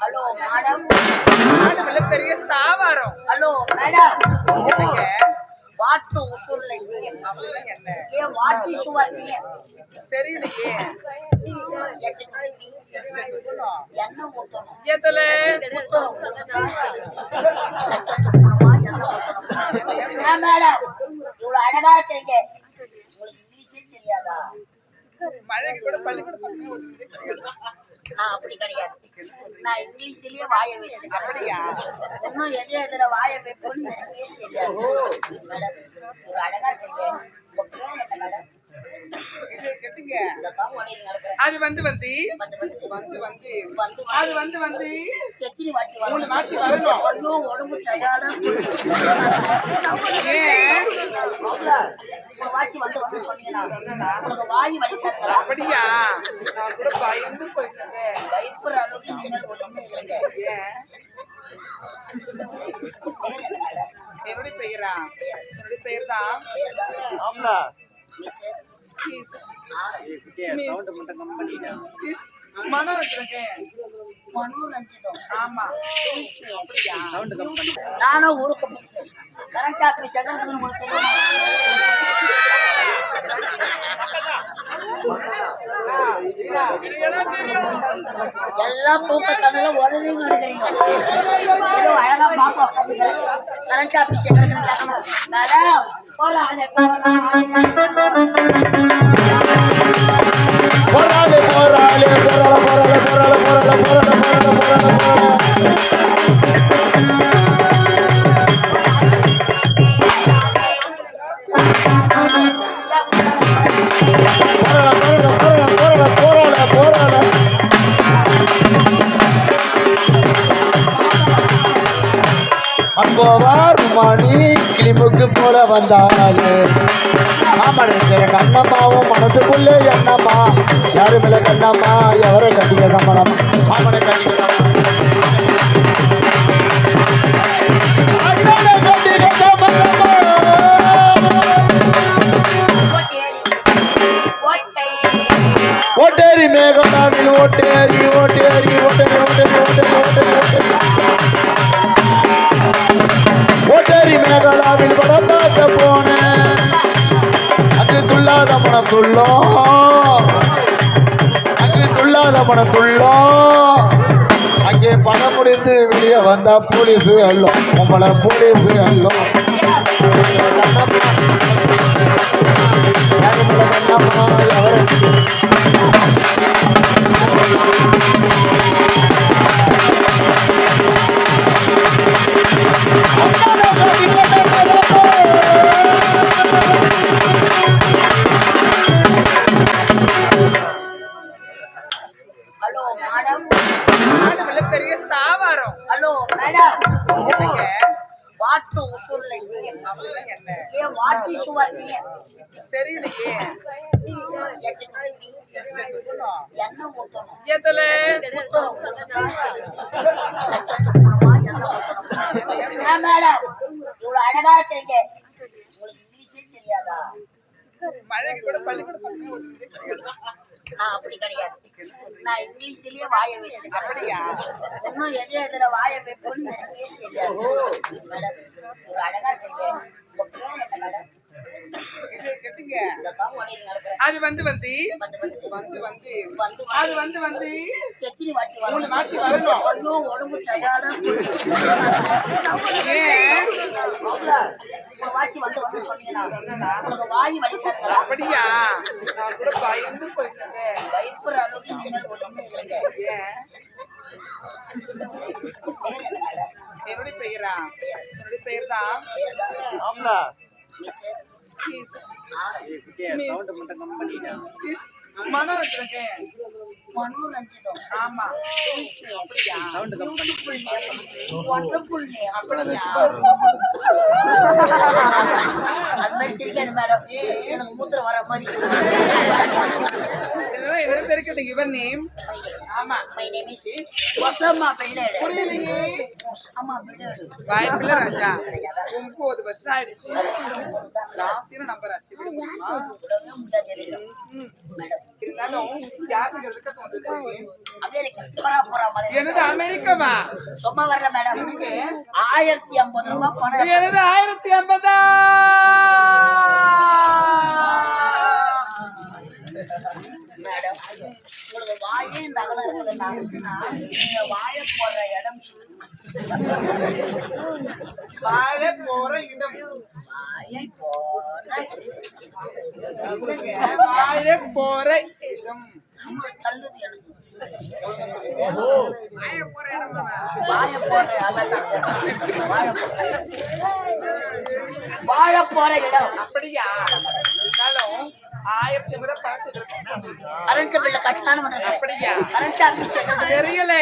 Hello madam ஆடுமல்ல பெரிய தாவாரம். Hello madam நீ அப்படிலாம் என்ன? ஏன் வாட்டி சுவர் நீ? தெரியலையே. என்ன ஊட்டணும் எதுல? ஊத்தணும். லட்சத்துக்குள்ளமா என்ன ஊத்தணும்? ஏன் மேடம் இவ்வளவு அழகா இருக்கீங்க. உங்களுக்கு இங்கிலீஷே தெரியாதா? மழைக்கு கூட பள்ளிக்கூடம் ஒரு. நான் அப்படி கிடையாது. நான் இங்கிலீஷ்லயே வாய அப்படியா? இன்னும் எது எதுல வாய வைப்போம்னு எனக்கே தெரியாது. மேடம் இவ்வளவு அழகா உங்க பேர் என்ன மேடம். நடக்கிறேன் அது வந்து வந்து. வந்து அது வந்து வந்து. எத்தனை வாட்டி மூணு வரணும் வாட்டி வரணும். ஐயோ உடம்பு டயர்டா ஏன் ஒரு வாட்டி வந்து வந்து சொன்னீங்கன்னா உங்களுக்கு வாய் வலிக்காதுங்களா அப்படியா? நான் கூட பயந்து போயிட்டேன் என்னுடைய பெயரா? என்னுடைய பெயர் தான் ஆம்லா நானும் ஊருக்கு கரண்ட் ஆஃபீஸ் எங்களுக்கு எல்லாம் தூக்கத்தமிழ உதவியும் எடுக்கிறீங்க கரண்ட் ஆபீஸ் மேடம் போவார் மணி கிளிமுக்கு போல வந்தாலே. ஆமாடு எங்க அண்ணம்மாவும் மனதுக்குள்ளே எண்ணம்மா. யாரு மேல கண்ணம்மா எவரை கட்டிக்கிறதா மனம் ஆமாடு கட்டிக்கிறதா படத்துள்ளோம் அங்கே படம் முடிந்து வெளியே வந்தா போலீஸ் எல்லாம் உங்களை போலீஸ் எல்லாம் ஹலோ மேடம். நீ அப்படிலாம் என்ன? ஏன் வாட்டி சுவர் நீ. தெரியலையே என்ன ஊட்டணும் எதுல? ஏன் மேடம்? இவ்வளவு அழகா இருக்கீங்க. உங்களுக்கு இங்கிலீஷே தெரியாதா? மழைக்கு கூட பள்ளிக்கூடம் ஒரு. நான் அப்படி கிடையாது. நான் இங்கிலீஷ்லயே வாய அப்படியா? இன்னும் எது எதுல வாய வைப்போம்னு எனக்கே தெரியாது. மேடம் இவ்வளவு அழகா உங்க பேர் என்ன மேடம்? நடக்கிறேன் அது வந்து வந்து அது வந்து வந்து எத்தனை வாட்டி மூணு வாட்டி வரணும். ஐயோ உடம்பு டயர்டா ஒரு வாட்டி வந்து வந்து சொன்னீங்கன்னா உங்களுக்கு வாய் வலிக்காதுங்களா அப்படியா? நான் கூட பயந்து போயிட்டேன் ஆம்லா. மனோரஞ்சன் மனோரஞ்சிதம் ஆமா அப்படியா ஒன்று மாதிரி சிரிக்காது மேடம் எனக்கு மூத்திரம் வர மாதிரி இவர் நேம் ஆமா. மை நேம் இஸ் ஒசமா பிள்ளைடு புரியலையே. ஒசமா பிள்ளைடு வாய்ப்பில்ல ராஜா. ஒன்பது வருஷம் ஆயிடுச்சு. லாஸ்ட் நம்பர் ஆச்சு. விடவே முடியாது எனக்கு. ம். மேடம். இருந்தாலும்? அமெரிக்கா. போறா போறா எனது அமெரிக்காவா? சும்மா வரல மேடம். ஆயிரத்தி ஐம்பது ரூபாய் பணம் எனது ஆயிரத்தி ஐம்பதா மேடம் உங்களுக்கு வாயே இந்த நீங்க இடம் வாழ போற இடம் வாயை போடுற வாழ போற இடம் தள்ளுது எனக்கு வாழ போற இடம் தானே? அதான் வாழ போற இடம் அப்படியா பில்ல கட்டலான்னு தெரியல.